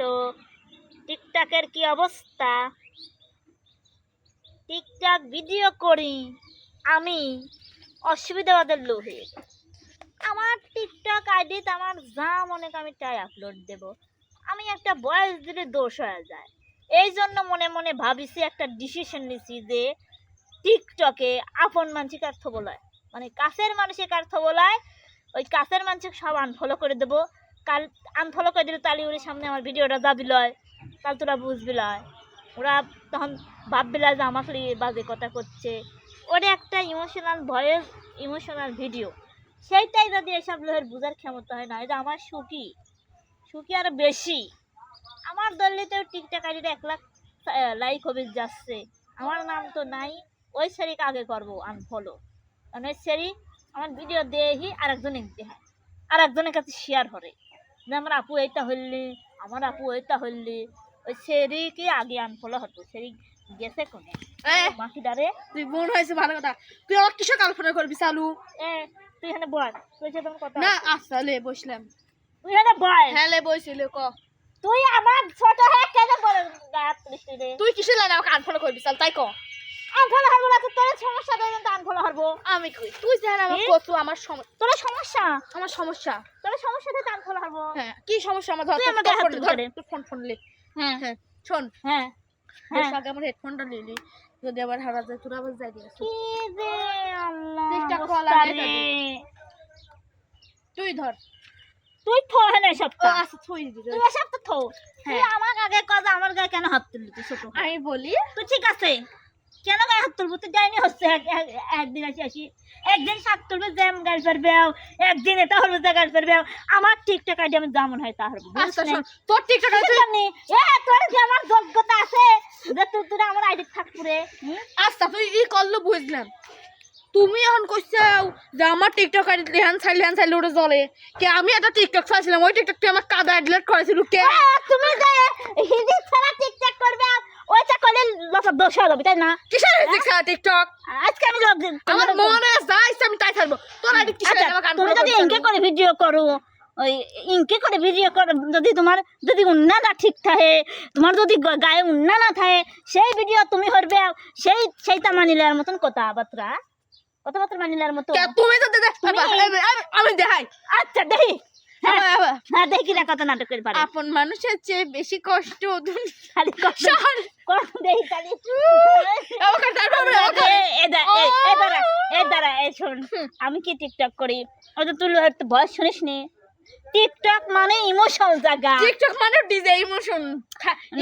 তো? টিকটকের কি অবস্থা? টিকটক ভিডিও করি, আমি অসুবিধাবাদের লোহে আমার টিকটক আইডিতে আমার যা মনে আমি তাই আপলোড দেব। আমি একটা বয়স দিলে দোষ হয়ে যায় এই জন্য মনে মনে ভাবিছি একটা ডিসিশন নিছি যে টিকটকে আপন মানুষকে কার্থ বলায় মানে কাছের মানুষের কার্থ বলায় ওই কাছের মানুষকে সব আনফলো করে দেবো। কাল আনফলো করে দিলে তালি ওর সামনে আমার ভিডিওটা দাবি লয় কাল তোরা বুঝবি লয় ওরা তখন ভাববি লয় যে আমাকে নিয়ে বাজে কথা করছে। ওটা একটা ইমোশনাল ভয়েস ইমোশনাল ভিডিও সেইটাই যদি এসব লোকের বোঝার ক্ষমতা হয় না এটা আমার সুখী সুখী আরও বেশি। আমার দলিতেও টিকটক আইডিটা এক লাখ লাইক হবে যাচ্ছে। আমার নাম তো নাই, ওই সেরিকে আগে করব আনফলো কারণ ওই আমার ভিডিও দেহি আর একজনে হয় আর একজনের কাছে শেয়ার করে। যে আমার আপু এইটা হইলি আমার আপু এইটা হইলি। ওই সেরিকে আগে আনফলো হতো সেরি গেছে কোনে? বাকিটারে তুই বোন হয়েছে ভালো কথা। তুই আমার কিসে কাল্পনা করবি চালু? এ তুই এখানে বল তুই সাথে কথা না আছে। আচ্ছা বসলাম। তুই এখানে বল। হ্যাঁ বসিল ক। তুই আমার ছোট হয়ে কেন বল তুই কিসে লাগে আমাকে আনফলো করবি চাল তাই ক। আনফলো হব না তোর সমস্যা তো কিন্তু আনফলো হব। আমি কই? তুই জান আমার কি? কত আমার সম- তোর সমস্যা? আমার সমস্যা। তোর সমস্যা থেকে আনফলো হব হ্যাঁ কি সমস্যা? আমার ধর তুই আমাকে হাত ধর ফোন ফোন লে হ্যাঁ হ্যাঁ শোন। হ্যাঁ হ্যাঁ। আগে আমার হেডফোনটা নিলি যদি আবার হারা যায় তোরা আবার যাই দিস কি যে আল্লাহ চেষ্টা কর আগে তুই ধর। তুই থো সবটা আচ্ছা তুই থো। তুই হ্যাঁ। আমার আগে কাজ আমার গায়ে কেন হাত তুললি তুই ছোট? আমি বলি তুই ঠিক আছে? কেন গায়ে হাত তুলবো? তুই যাইনি হচ্ছে এক- এক- একদিন আসি আসি। একদিন শাক তুলবে জ্যাম গাছ পারবে একদিন এটা হলবে যে গাছ পারবে আমার ঠিকঠাক আইডিয়া আমি যেমন হয় তা হব আচ্ছা তোর টিকটক তুই জানি। এ তোর কি আমার যোগ্যতা আছে? যে তুই তুই আমার আইডি থাকপুরে আচ্ছা তুই ই করল বুঝলাম। তুমি এখন কইছাও যে আমার টিকটক আইডি লেহান ছাই লেহান ছাই উড়ে জ্বলে। কে আমি একটা টিকটক চাইছিলাম ওই টিকটকটি আমার কাদা ডিলিট করেছিল কে তুমি যে হিন্দি ছাড়া টিকটক করবে ওইটা করলে লোকের দোষ হয়ে যাবে তাই না? কিসের হয়েছে খেলা টিকটক? আজকে আমি আমার মনে যা ইচ্ছা আমি তাই ছাড়বো তোর আইডি কিসের আচ্ছা, তুমি যদি ইনকে করে ভিডিও করো ওই ইনকে করে ভিডিও করো যদি তোমার যদি উন্না না ঠিক থাকে তোমার যদি গায়ে উন্না না থাকে সেই ভিডিও তুমি করবে সেই সেইটা মানিলার মতন কথাবার্তা। কথাবার্তা মানিলার মতো তুমি তো আমি দেখাই। আচ্ছা দেখি হ্যাঁ আবার। হ্যাঁ দেখি না কত নাটকের পারে। আপন মানুষের চেয়ে বেশি কষ্ট ওদুন খালি কষ্ট। কষ্ট দেই খালি। আমাকে তারপর এ- এ দা- এ- এ দাঁড়া এ দাঁড়া এ শোন। আমি কি টিকটক করি? ও তো তুই বয়স শুনিস নি টিকটক মানে ইমোশন জায়গা টিকটক মানে ডিজে ইমোশন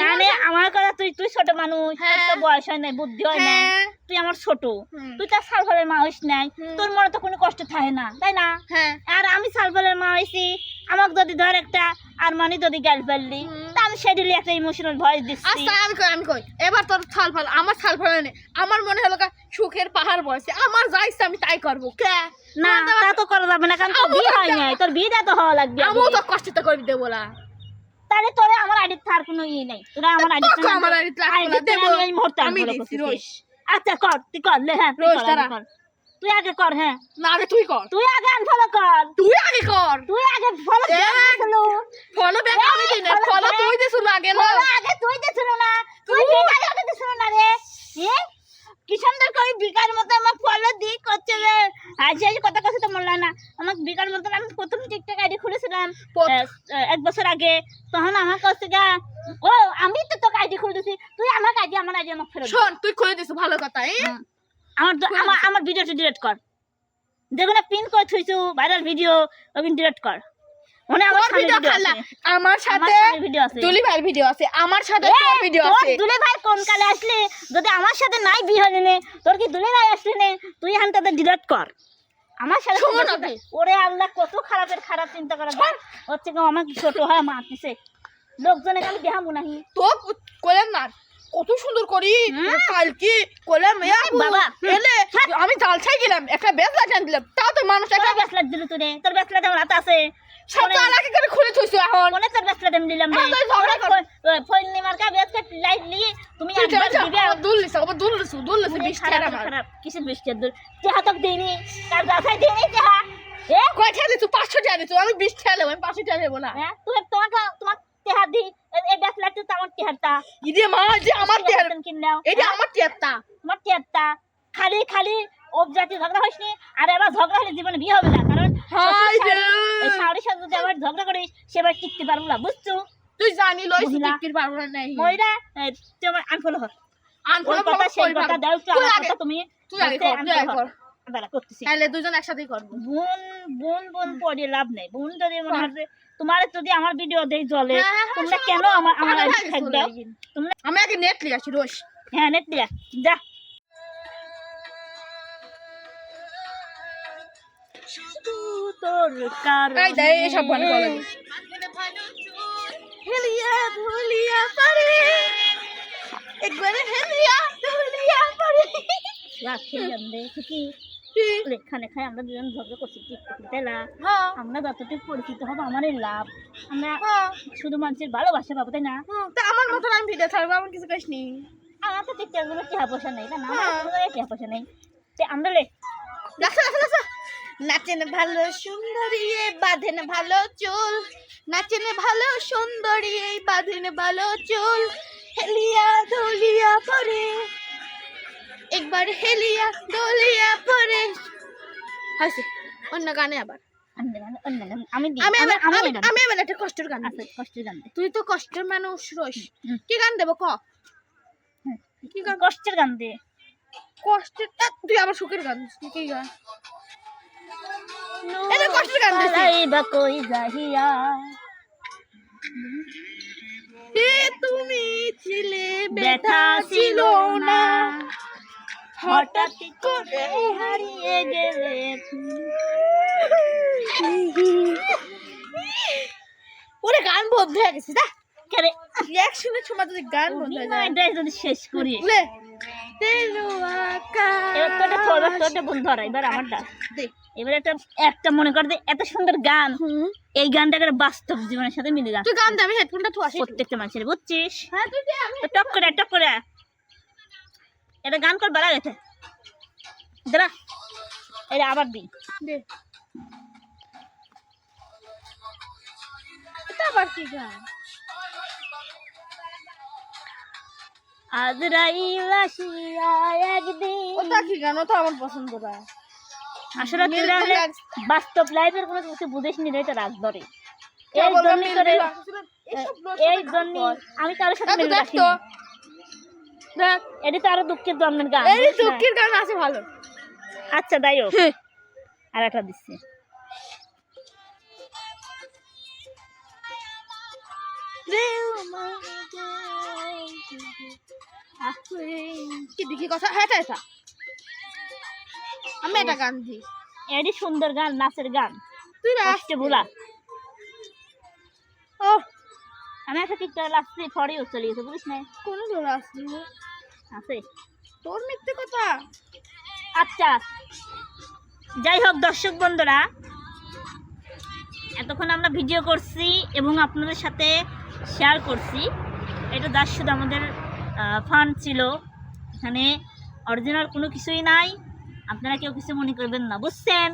না রে আমার কথা তুই তুই ছোট মানুষ তোর তো হ্যাঁ। বয়স হয় নাই বুদ্ধি হয় নাই। হ্যাঁ। তুই আমার ছোট। তুই তার সালফলের মা হইস নাই। তোর মনে তো কোনো কষ্ট থাকে না তাই না? হ্যাঁ। আর আমি সালফলের মা হইছি আমাকে যদি ধর একটা আর মানে যদি গাল ফেললি তা আমি সেদিনই একটা ইমোশনাল ভয়েস দিচ্ছি। আচ্ছা আমি কই আমি কই এবার তোর ছাল ফাল আমার ছাল ফাল নেই আমার মনে হলো কা সুখের পাহাড় বসে। আমার যা ইচ্ছা আমি তাই করব। কে? না তা তো করা যাবে না কারণ তোর বিয়ে হয় নাই তোর বিয়েটা তো হওয়া লাগবে। আমিও তো কষ্ট করবি দেবো না। তাহলে তোরে আমার আইডি থার কোনো ইয়ে নাই। তোরা আমার আইডি আমার ID লাগবে দেবো। এই মুহূর্তে আমি করতেছি। রোজ। আচ্ছা কর তুই কর লে হ্যাঁ কর, আগে কর। তুই আগে কর হ্যাঁ। না আগে তুই কর। তুই আগে আনফলো কর। তুই আগে কর। তুই আগে ফলো ফলো ব্যাক আমি দিই না ফলো। তুই দিছিস আগে না ফলো আগে তুই দিছিল না তুই বিকার আগে দিছিল না রে এ কিষানদের কই বিকার মতো আমার ফলো দি করছে রে আজ এই কথা কথা তো মনে হয় না আমার বিকার মতো আমি প্রথম টিকটক আইডি খুলেছিলাম প্রথ- আহ, আহ, আগে তখন আমার কাছে গা ও আমি তো তোকে আইডি খুলে দিছি তুই আমার আইডি আমার আইডি আমাকে ফেরত। শোন তুই খুলে দিছিস ভালো কথা আমার আমার আমার ভিডিওটা ডিলিট কর যেগুলো পিন করে থুইছু ভাইরাল ভিডিও ওগুলো ডিলিট কর মনে আমার ভিডিও খালা আমার সাথে ভিডিও আছে। তুলি ভাইয়ের ভিডিও আছে আমার সাথে তোর ভিডিও তোর আছে। দুলে ভাই কোন কালে আসলে? যদি আমার সাথে নাই বিয়ে হলে নে তোর কি দুলে ভাই আসলে নে? তুই এখান থেকে ডিলিট কর আমার সাথে। ওরে আল্লাহ কত খারাপের খারাপ চিন্তা করা। হচ্ছে গো আমার ছোট হয় মারতিছে। লোকজনে খালি দেখাবো মুনাহি তো কোলেম না কত সুন্দর করি। হুম। কালকে কোলেম বাবা, এলে আমি জাল ছাই গেলাম একটা বেশ টান দিলাম। তাও তো মানুষ একটা বেসলা দিল তোরে তুই তোর বেসলা আমার হাতে আছে। সব তো আলাকে করে খুলে থইছো এখন। কোনে তোর ব্যাসলাট আমি দিলাম রে। তুই ঝগড়া কর। ফোন নিমার কা ব্যাসলাট লাইট তুমি একবার দিবে। দুল বৃষ্টি আমার। খারাপ। তার এ? কয় দিছো? পাঁচশো টাকা দিছো। আমি বিশ টাকা নেব আমি পাঁচশো টাকা নেব না। তুমি তোমাকে তোমাকে চেহা দি এ টিহারটা ইদে মা যে আমার এটা আমার খালি খালি অবজাতি ঝগড়া হইসনি। আর এবার ঝগড়া হলে জীবনে বিয়ে হবে না কারণ হাই রে! সাথে আবার ঝগড়া করিস সেবার টিকতে পারব না বুঝছ? তুই জানি মহিলা। টিকির পারব না নাই। ময়রা তোমার আনফলো ওই আনফলো কথা সেই কথা দাও তুই আমার কথা তুমি তুই আগে কর তুই আগে কর। হর। দাঁড়া করতেছি। তাহলে দুজন একসাথেই করব। বোন বোন বোন পড়ে লাভ নেই। বোন যদি মনে হয়। তোমার যদি আমার ভিডিও দেই হ্যাঁ, হ্যাঁ, তোমরা হ্যাঁ, কেন আমার আমার হয়ে থাকবে? তোমরা আমি আগে নেট লিয়ে আসি রোজ হ্যাঁ নেট দিয়া যা। তোর কারণে। এই দে এসব বন্ধ করে দে। হেলিয়া ধুলিয়া পারে। একবারে হেলিয়া ধুলিয়া পারে। রাখে জানবে ঠিকই লেখানে খাই আমরা দুজন ঝগড়া করছি টিকটকে তাই না হ্যাঁ। আমরা যতটুকু পরিচিত হব আমারই লাভ। আমরা হ্যাঁ। শুধু মানুষের ভালোবাসা পাবো তাই না? তা আমার মতন আমি ভিডিও ছাড়বো আমার কিছু কাজ নেই আমার তো টিকটকগুলো টিহা পয়সা নেই তাই না আমার হ্যাঁ। টিহা পয়সা নেই। আমরা লে নাচেন ভালো সুন্দরী বাঁধেন ভালো চুল। নাচেন ভালো সুন্দরী এই বাঁধেন ভালো চুল। হেলিয়া দলিয়া পরে একবার হেলিয়া দলিয়া পরে। হাসি অন্য গানে আবার। আমি আমি এবার একটা কষ্টের গান কষ্টের গান তুই তো কষ্টের মানুষ রইস। কি গান দেবো ক? কি গান? কষ্টের গান দে। কষ্টের তুই আবার সুখের গান কি গান? এটা কষ্টের গান। পালাইবা কই যাহিয়া হে তুমি ছিলে ব্যথা ছিল না। হঠাৎ করে হারিয়ে গেলে ওরে গান বন্ধ হয়ে গেছে যা। কেরে? রিয়াকশনের সময় যদি গান বন্ধ হয়ে যায়। যদি শেষ করি। বলে তেরো বন্ধু এবার আমারটা এবার একটা একটা মনে কর যে এত সুন্দর গান। এই গানটাকে বাস্তব জীবনের সাথে মিলে তুই গান আমি হেডফোনটা তো আসি প্রত্যেকটা মানুষের বুঝছিস? হ্যাঁ তুই টক করে টক করে। এটা গান কর বাড়া গেছে। দাঁড়া। এটা আবার দে। এটা আবার কি গান? আসিয়া একদিন ওটা কি গান? ওটা আমার পছন্দ না। আসলে তুই তাহলে বাস্তব লাইফের কোনো কিছু বুঝিস নি রে রাগ ধরে। এই করে এই জন্য। আমি কারোর সাথে দেখো, মিল রাখি তো দেখ এটি তো আরও দুঃখের জন্মের গান এই দুঃখের গান আছে ভালো। আচ্ছা তাই হোক। হ্যাঁ। আর একটা দিচ্ছি। কি দেখি কথা? হ্যাঁ এটা এটা। আমি এটা গান দিই। এটি সুন্দর গান নাচের গান। তুই না কষ্টে ভোলা। ও আমি একটা টিকটক লাগছি ফরেও চলে গেছে বুঝিস না কোন জোর আসলি আছে তোর মিথ্যে কথা? আচ্ছা। যাই হোক দর্শক বন্ধুরা এতক্ষণ আমরা ভিডিও করছি এবং আপনাদের সাথে শেয়ার করছি। এটা দাস শুধু আমাদের ফান্ড ছিল। এখানে অরিজিনাল কোনো কিছুই নাই। আপনারা কেউ কিছু মনে করবেন না বুঝছেন?